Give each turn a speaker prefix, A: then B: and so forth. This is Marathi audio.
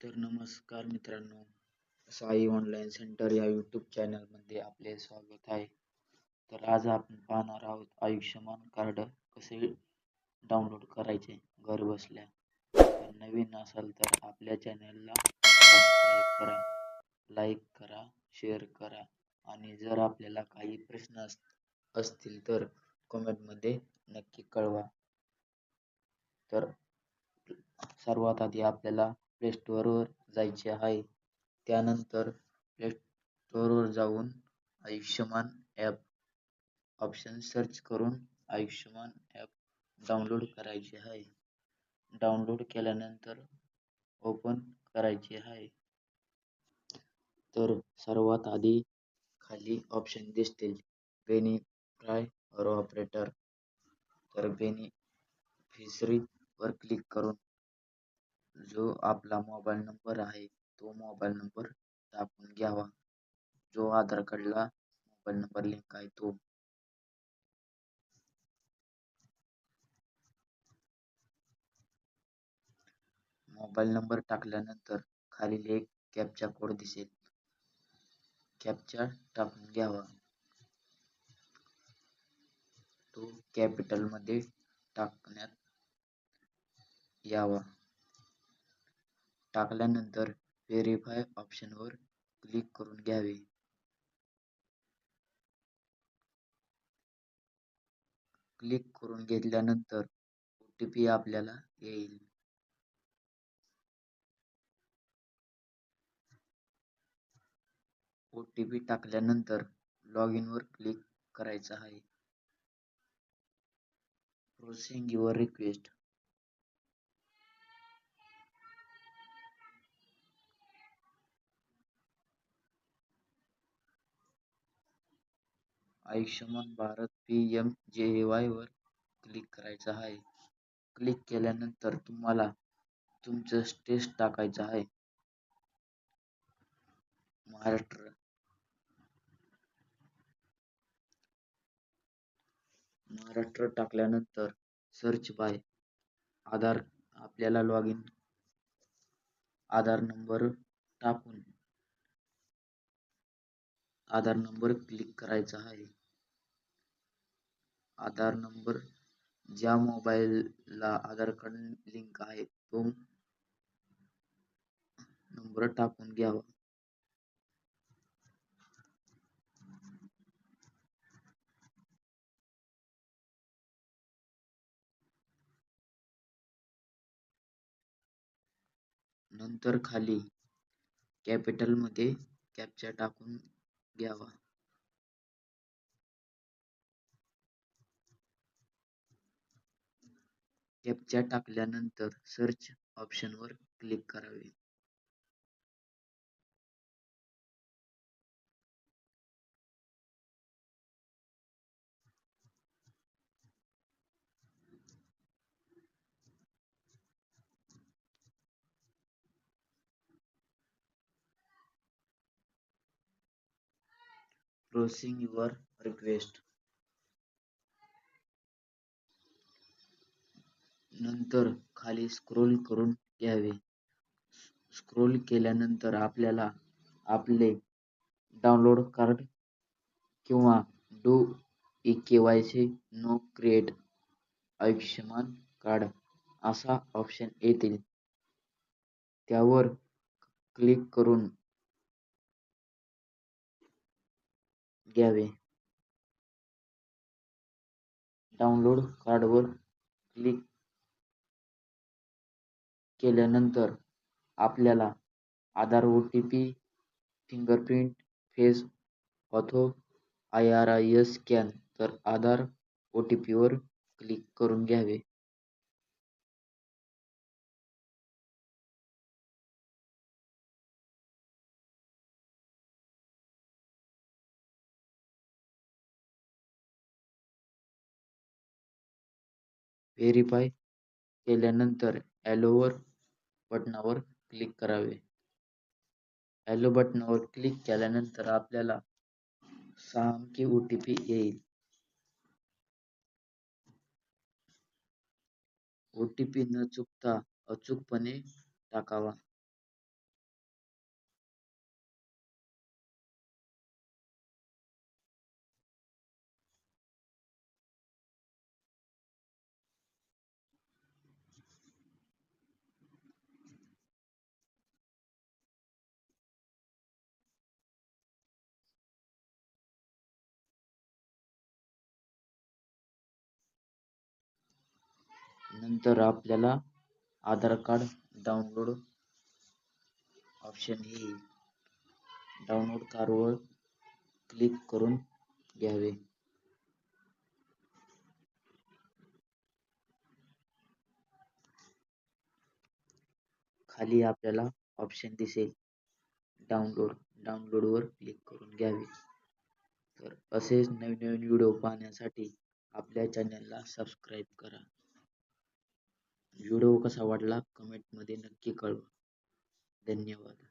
A: तर नमस्कार मित्रांनो साई ऑनलाईन सेंटर या यूट्यूब चॅनलमध्ये आपले स्वागत आहे. तर आज आपण पाहणार आहोत आयुष्यमान कार्ड कसे डाउनलोड करायचे घर बसल्या. तर नवीन असाल तर आपल्या चॅनलला सबस्क्राईब करा लाईक करा शेअर करा आणि जर आपल्याला काही प्रश्न असतील तर कमेंटमध्ये नक्की कळवा. तर सर्वात आधी आपल्याला प्ले स्टोअरवर जायचे आहे. त्यानंतर प्ले स्टोअरवर जाऊन आयुष्यमान ॲप ऑप्शन सर्च करून आयुष्यमान ॲप डाउनलोड करायचे आहे. डाउनलोड केल्यानंतर ओपन करायचे आहे. तर सर्वात आधी खाली ऑप्शन दिसतील. बेनिफाय फ्राय ऑपरेटर तर बेनिफिशरीवर क्लिक करून जो आपला मोबाईल नंबर आहे तो मोबाईल नंबर टाकून घ्यावा. जो आधार कार्डला मोबाईल नंबर लिंक आहे तो. मोबाईल नंबर टाकल्यानंतर खालील एक कॅपचा कोड दिसेल. कॅपचा टाकून घ्यावा. तो कॅपिटलमध्ये टाकण्यात यावा. टाकल्यानंतर व्हेरीफाय ऑप्शनवर क्लिक करून घ्यावे. क्लिक करून घेतल्यानंतर ओ टी पी आपल्याला येईल. ओ टी पी टाकल्यानंतर लॉग इनवर क्लिक करायचं आहे. Processing your request Ayushman Bharat PMJAY वर click क्लिक करायचं आहे. क्लिक केल्यानंतर तुम्हाला तुमचं स्टेट टाकायचं आहे. महाराष्ट्र. महाराष्ट्र टाकल्यानंतर सर्च बाय आधार आपल्याला लॉग इन आधार नंबर टाकून आधार नंबर क्लिक करायचा आहे. आधार नंबर ज्या मोबाईलला आधार कार्ड लिंक आहे तो नंबर टाकून घ्यावा. नंतर खाली कॅपिटलमध्ये कॅप्चा टाकून घ्यावा. कॅप्चा टाकल्यानंतर सर्च ऑप्शनवर क्लिक करावे. प्रोसिंग युअर रिक्वेस्ट नंतर खाली स्क्रोल करून घ्यावे. स्क्रोल केल्यानंतर आपल्याला आपले डाउनलोड कार्ड किंवा do E K Y C no create Ayushman card असा ऑप्शन येतील. त्यावर क्लिक करून घ्यावे. डाउनलोड कार्डवर क्लिक केल्यानंतर आपल्याला Aadhaar O T P fingerprint face auth I R I S scan तर आधार ओ टी पीवर क्लिक करून घ्यावे. व्हेरीफाय केल्यानंतर ॲलोवर बटनावर क्लिक करावे. ॲलो बटनावर क्लिक केल्यानंतर आपल्याला सहा अंकी ओ टी पी येईल. ओ टी पी न चुकता अचूकपणे टाकावा. नंतर आपल्याला आधार कार्ड डाउनलोड ऑप्शन येईल डाउनलोड कारवर क्लिक करून घ्यावे. खाली आपल्याला ऑप्शन दिसेल. डाउनलोड डाउनलोडवर क्लिक करून घ्यावे. तर असेच नवीन नवीन व्हिडिओ पाहण्यासाठी आपल्या चॅनलला सबस्क्राईब करा. व्हिडिओ कसा वाटला कमेंटमध्ये नक्की कळवा. धन्यवाद.